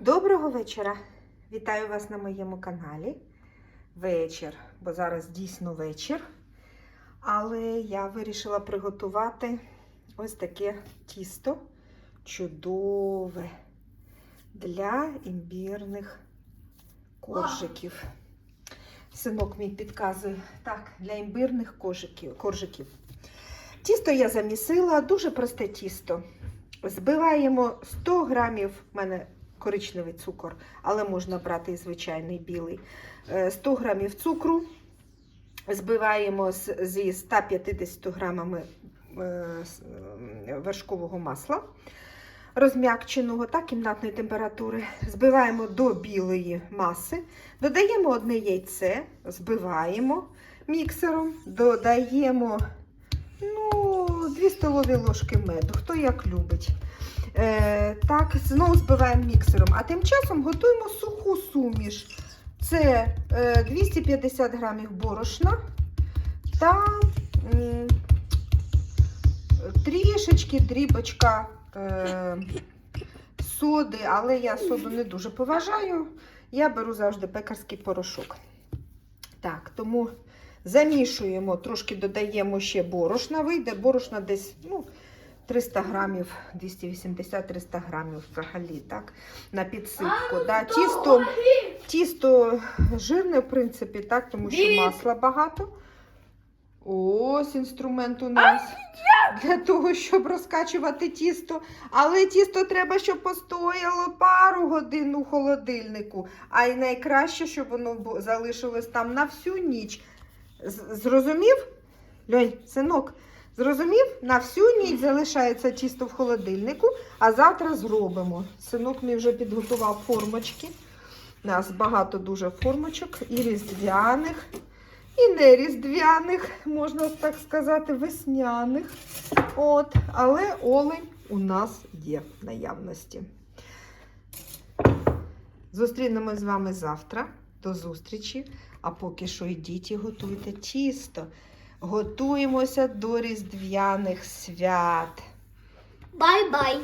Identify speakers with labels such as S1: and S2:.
S1: Доброго вечора! Вітаю вас на моєму каналі. Вечір, бо зараз дійсно вечір. Але я вирішила приготувати ось таке тісто чудове для імбірних коржиків. Синок мій підказує, так, для імбирних коржиків. Тісто я замісила, дуже просте тісто. Збиваємо 100 грамів, в мене коричневий цукор, але можна брати і звичайний білий. Е, 100 грамів цукру. Збиваємо зі 150 грамами е, е, вершкового масла розм'якченого та кімнатної температури. Збиваємо до білої маси, додаємо одне яйце, збиваємо міксером, додаємо ну, 2 столові ложки меду, хто як любить. Е, так, знову збиваємо міксером. А тим часом готуємо суху суміш. Це е, 250 грамів борошна та м, трішечки дрібочка е, соди, але я соду не дуже поважаю. Я беру завжди пекарський порошок. Так, тому замішуємо, трошки додаємо ще борошна. Вийде борошна десь ну, 300 грамів, 280-300 грамів взагалі, так, на підсипку. Да, тісто, тісто жирне, в принципі, так, тому що масла багато. Ось інструмент у нас для того, щоб розкачувати тісто. Але тісто треба, щоб постояло пару годин у холодильнику. А й найкраще, щоб воно залишилось там на всю ніч. Зрозумів? Льонь, синок, зрозумів? На всю ніч залишається тісто в холодильнику, а завтра зробимо. Синок мій вже підготував формочки. У нас багато дуже формочок і різдвяних, і не різдвяних, можна так сказати, весняних. От, але олень у нас є в наявності. Зустрінемось з вами завтра. До зустрічі. А поки що йдіть і готуйте тісто. Готуємося до різдвяних свят.
S2: Бай-бай.